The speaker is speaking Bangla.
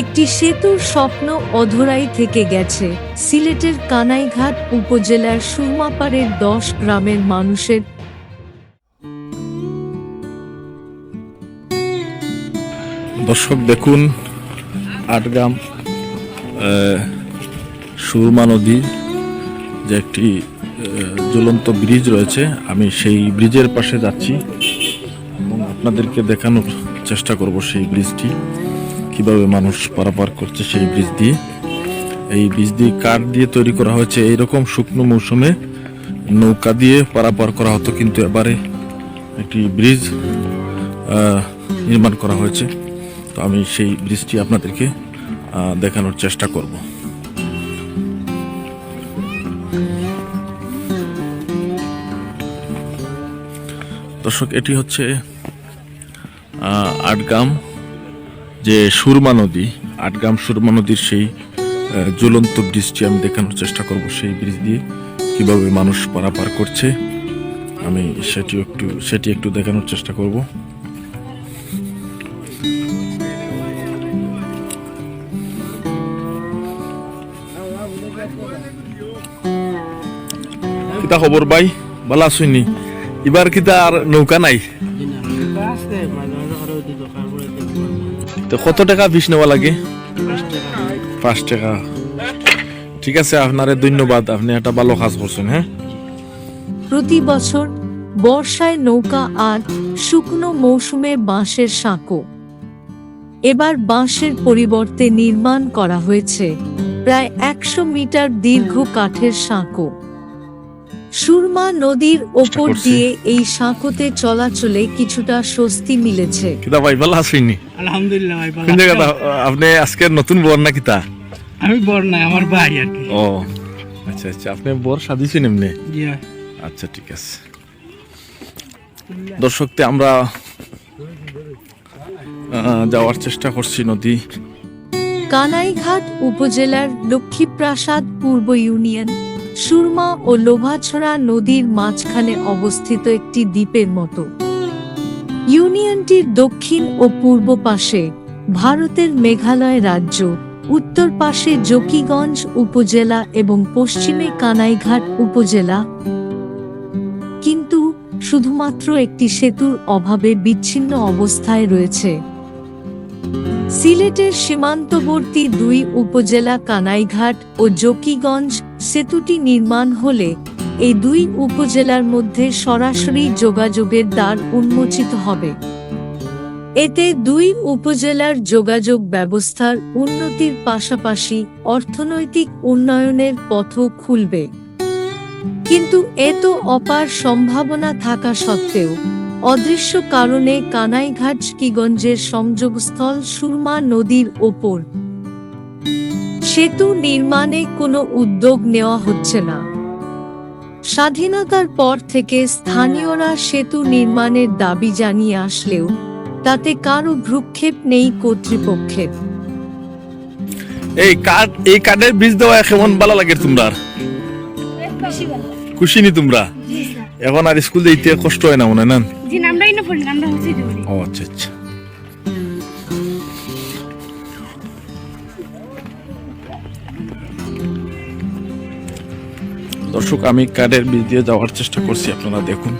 একটি সেতুর স্বপ্ন অধরাই থেকে গেছে। সিলেটের কানাইঘাট উপজেলার সুরমাপাড়ের দশ গ্রামের মানুষের দর্শক দেখুন আটগ্রাম সুরমা নদী, যে একটি জ্বলন্ত ব্রিজ রয়েছে। আমি সেই ব্রিজের পাশে যাচ্ছি এবং আপনাদেরকে দেখানোর চেষ্টা করব সেই ব্রিজটি। কীভাবে মানুষ পারাপার করছে সেই ব্রিজ দিয়ে? এই ব্রিজ দিয়ে কাঠ দিয়ে তৈরি করা হয়েছে। এইরকম শুকনো মৌসুমে নৌকা দিয়ে পারাপার করা হতো, কিন্তু এবারে একটি ব্রিজ নির্মাণ করা হয়েছে। তো আমি সেই ব্রিজটি আপনাদেরকে দেখানোর চেষ্টা করব। দর্শক, এটি হচ্ছে আটগাম যে সুরমা নদী আটগাম সুরমা নদীর সেই জ্বলন্ত ব্রিজটি আমি দেখানোর চেষ্টা করব সেই ব্রিজ দিয়ে, কীভাবে মানুষ পারাপার করছে, আমি সেটি একটু সেটি একটু দেখানোর চেষ্টা করব। কিতা খবর ভাই? ভালো আসুনি এবার কিতা আর নৌকা নাই? তো কত টাকা বিষ নেওয়া লাগে? পাঁচ টাকা। ঠিক আছে, আপনারে ধন্যবাদ। আপনি একটা ভালো কাজ করছেন হ্যাঁ? প্রতি বছর বর্ষায় নৌকা আর শুকনো মৌসুমে বাঁশের সাঁকো। এবার বাঁশের পরিবর্তে নির্মাণ করা হয়েছে প্রায় একশো মিটার দীর্ঘ কাঠের সাঁকো। সুরমা নদীর ওপর। দিয়ে এই সাঁকোতে চলাচলে কিছুটা স্বস্তি মিলেছে। কিতা ভাই ভালো আসেনি আলহামদুলিল্লাহ ভাই ভালো কোন জায়গাটা আপনি আজকে নতুন বর না কিতা? আমি বড় নাই আমার ভাই আর কি। ও আচ্ছা আচ্ছা আপনি বর সাজিয়েছেন এমনি? জি। আচ্ছা ঠিক আছে। দর্শকতে আমরা আহ, যাওয়ার চেষ্টা করছি নদী। কানাইঘাট উপজেলার লক্ষ্মীপ্রাসাদ পূর্ব ইউনিয়ন। সুরমা ও লোভাছড়া নদীর মাঝখানে অবস্থিত একটি দ্বীপের মতো। ইউনিয়নটির দক্ষিণ ও পূর্ব পাশে ভারতের মেঘালয় রাজ্য, উত্তর পাশে জকিগঞ্জ উপজেলা এবং পশ্চিমে কানাইঘাট উপজেলা। কিন্তু শুধুমাত্র একটি সেতুর অভাবে বিচ্ছিন্ন অবস্থায় রয়েছে। সিলেটের সীমান্তবর্তী দুই উপজেলা কানাইঘাট ও জকিগঞ্জ সেতুটি নির্মাণ হলে এই দুই উপজেলার মধ্যে সরাসরি যোগাযোগের দ্বার উন্মোচিত হবে। এতে দুই উপজেলার যোগাযোগ ব্যবস্থার উন্নতির পাশাপাশি অর্থনৈতিক উন্নয়নের পথও খুলবে। কিন্তু এত অপার সম্ভাবনা থাকা সত্ত্বেও অদৃশ্য কারণে কানাইঘাট কিগঞ্জের সংযোগস্থল সুরমা নদীর ওপর। সেতু নির্মাণে কোনো উদ্যোগ নেওয়া হচ্ছে না। স্বাধীনতার পর থেকে স্থানীয়রা সেতু নির্মাণের দাবি জানিয়ে আসলেও তাতে কারও ভ্রুক্ষেপ নেই কর্তৃপক্ষের। এই কাঠ এই কাঠের বীজ দেওয়া কেমন ভালো লাগে তোমরা খুশি নি তোমরা? এখন আর স্কুল যেতে কষ্ট হয় না মনে হয় জি পড়ি হচ্ছে ও আচ্ছা আচ্ছা। দর্শক আমি কাঠের বীজ দিয়ে যাওয়ার চেষ্টা করছি আপনারা দেখুন।